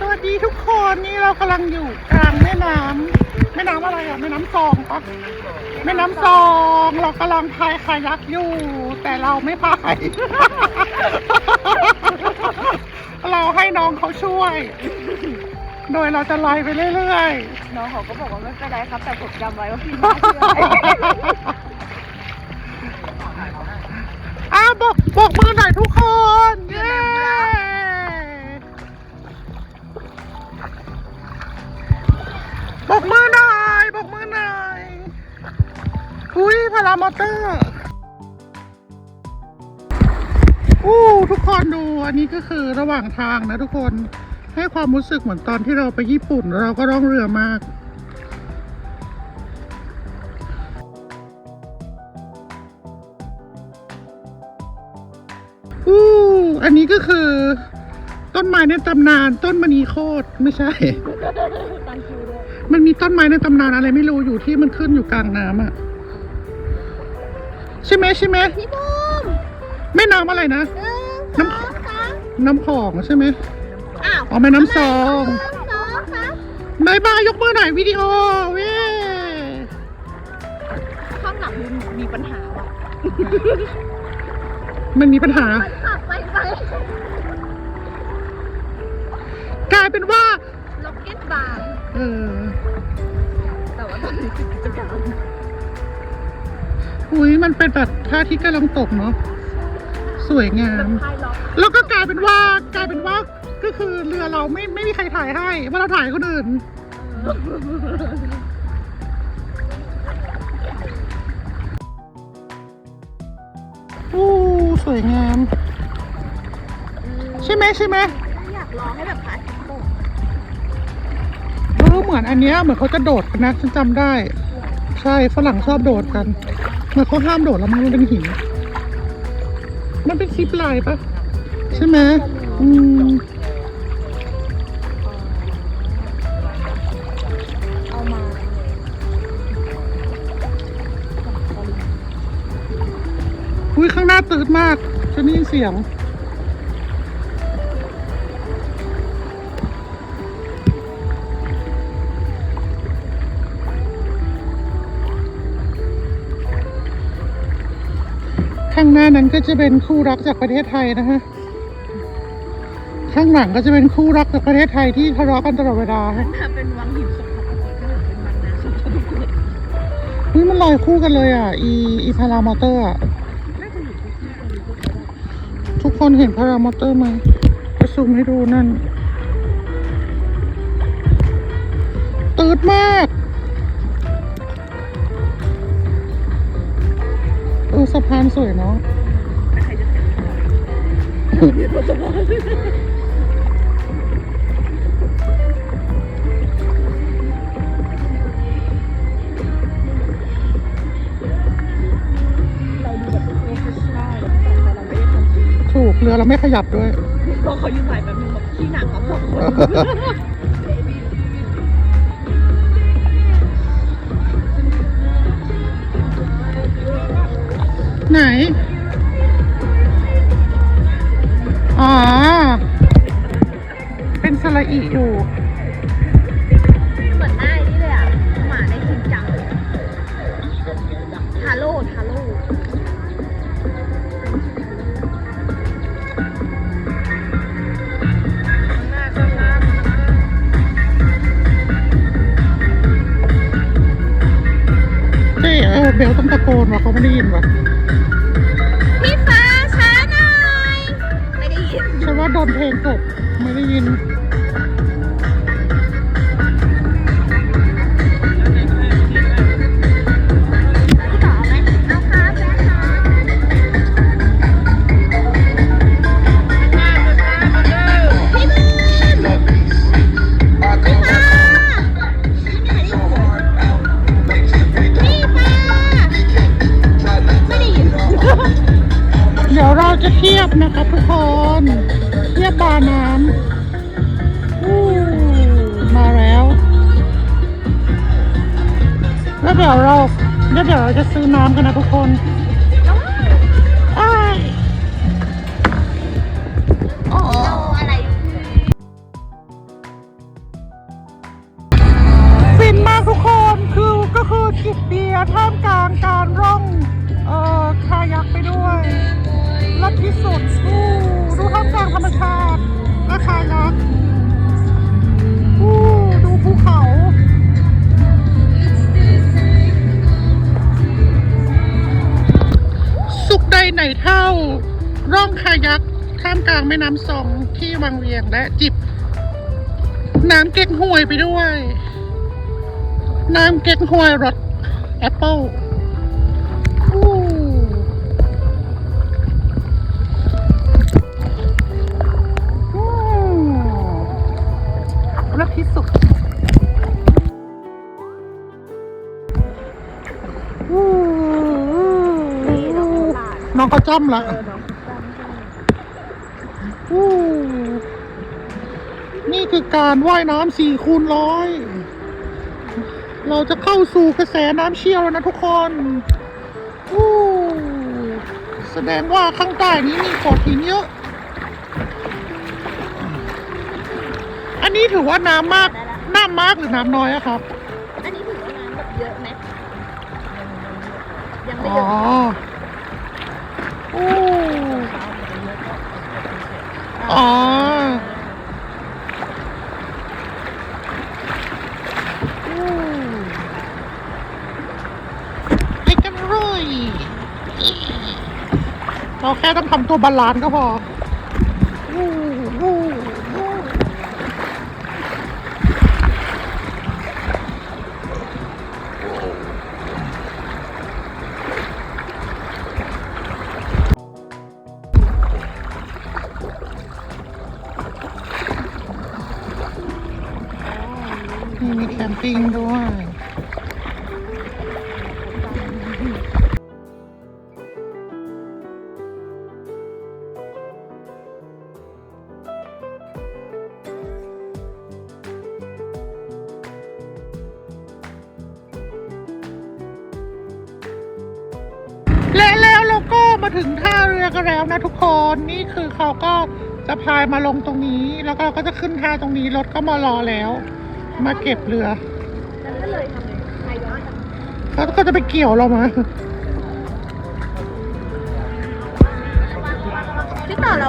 สวัสดีทุกคนนี่เรากำลังอยู่กลางแม่น้ำแม่น้ำอะไรอะแม่น้ำซองปะแม่น้ำซองเรากำลังพายคายักอยู่ แต่เราไม่พาย เราให้น้องเขาช่วย โดยเราจะลอยไปเรื่อยน้องเขาก็บอกว่าไม่เป็นไรครับ แต่ผมจำไว้ว่าพี่มาเชื่อ อุ้ยพารามอเตอร์อู้ทุกคนดูอันนี้ก็คือระหว่างทางนะทุกคนให้ความรู้สึกเหมือนตอนที่เราไปญี่ปุ่นเราก็ร้องเรือมากอู้อันนี้ก็คือ ต้นไม้ในตำนานต้นมณีโคตรไม่ใช่ มันมีต้นไม้ในตำนานอะไรไม่รู้อยู่ที่มันขึ้นอยู่กลางน้ำอะ ใช่ไหมใช่ไหมพี่บูมแม่น้ำอะไรนะ หนึ่งสองสามน้ำของใช่ไหมอ้าวอ๋อแม่น้ำซองหนึ่งสองสามบายบายยกมือหน่อยวิดีโอเว้ข้างหลังมีมีปัญหาว่ะมันมีปัญหา มันขับไปไปกลายเป็นว่าล็อกเก็ตบาร์เออ แต่ว่าตอนนี้คือกิจกรรม อุ้ยมันเป็นแบบพระอาทิตย์กำลังตกเนาะสวยงาม พายล็อกแล้วก็กลายเป็นว่ากลายเป็นว่าก็คือเรือเราไม่ไม่มีใครถ่ายให้ว่าเราถ่ายคนอื่นอู้สวยงาม ใช่ไหมใช่ไหมอยากลองให้แบบพายตก เออเหมือนอันเนี้ยเหมือนเขาจะโดดกันนะฉันจำได้ ใช่ฝรั่งชอบโดดกันมือนเขาห้ามโดดแล้วมันเป็นหิน มันเป็นซิปลน์ปะใช่ไหมอืมเอามาอุ้ยข้างหน้าตื่นมากฉันได้ยินเสียง ข้างหน้านั้นก็จะเป็นคู่รักจากประเทศไทยนะฮะ ข้างหลังก็จะเป็นคู่รักจากประเทศไทยที่ทะเลาะกันตลอดเวลาฮะถ้าเป็นวังหินสกปรกก็เหมือนเป็นวังน้ำสกปรกเฮ้ยมันลอยคู่กันเลยอะ อีอีพารามอเตอร์อะ น่าจะอยู่ที่ที่ตรงนี้ก็ได้ทุกคนเห็นพารามอเตอร์ไหมจะซูมให้ดูนั่นตืดมาก สะพานสวยเนาะแต่ใครจะแข่งเดี๋ยวเราจะบอกเราดูแบบเป็นโปรเฟชชั่นอลแต่เราไม่ได้ทำจริงถูกเรือเราไม่ขยับด้วย พอเขายืนถ่ายแบบนึงแบบขี้หนักครับสองคน ไหน อ๋อ เป็นสระอีอยู่ เหมือนหน้าไอ้นี่เลยอะ หมาในชินจังทาโร่ทาโร่เจ๊เออเบลต้องตะโกนว่ะเขาไม่ได้ยินว่ะ ว่าโดนเพลงกบไม่ได้ยินพี่ต่อไหมเอาครับแม่ครับพี่บูมพี่ฟ้าพี่ฟ้าไม่ได้ยินเดี๋ยวเราจะเทียบนะคะทุกคน เทียบบาน้ำมาแล้ว แล้วเดี๋ยวเราแล้วเดี๋ยวเราจะซื้อน้ำกันนะทุกคน ใดไหนเท่า ร่องคายักท่ามกลางแม่น้ำซองที่วังเวียงและจิบ น้ำเก๊กฮวยไปด้วย น้ำเก๊กฮวยรสแอปเปิลอู้อู้เลิศที่สุดอู้ น้องเขาจ้ำละอู้นี่คือการว่ายน้ำสี่คูณร้อย เราจะเข้าสู่กระแสน้ำเชี่ยวแล้วนะทุกคนอู้แสดงว่าข้างใต้นี้มีโขดหินเยอะ อันนี้ถือว่าน้ำมาก น้ำมากหรือน้ำน้อยอะครับ อันนี้ถือว่าน้ำแบบเยอะไหมยังไม่อ๋อเยอะ อู้อ๋อ ไปกันเลยเราแค่ต้องทำตัวบาลานซ์ก็พอ ปิ้งด้วยและแล้วเราก็มาถึงท่าเรือกันแล้วนะทุกคนนี่คือเขาก็จะพายมาลงตรงนี้ แล้วก็เราก็จะขึ้นท่าตรงนี้รถก็มารอแล้ว มาเก็บเรือ เลยทำเลยใครย้อนแล้วก็จะไปเกี่ยวเรามาพี่ต่อเรา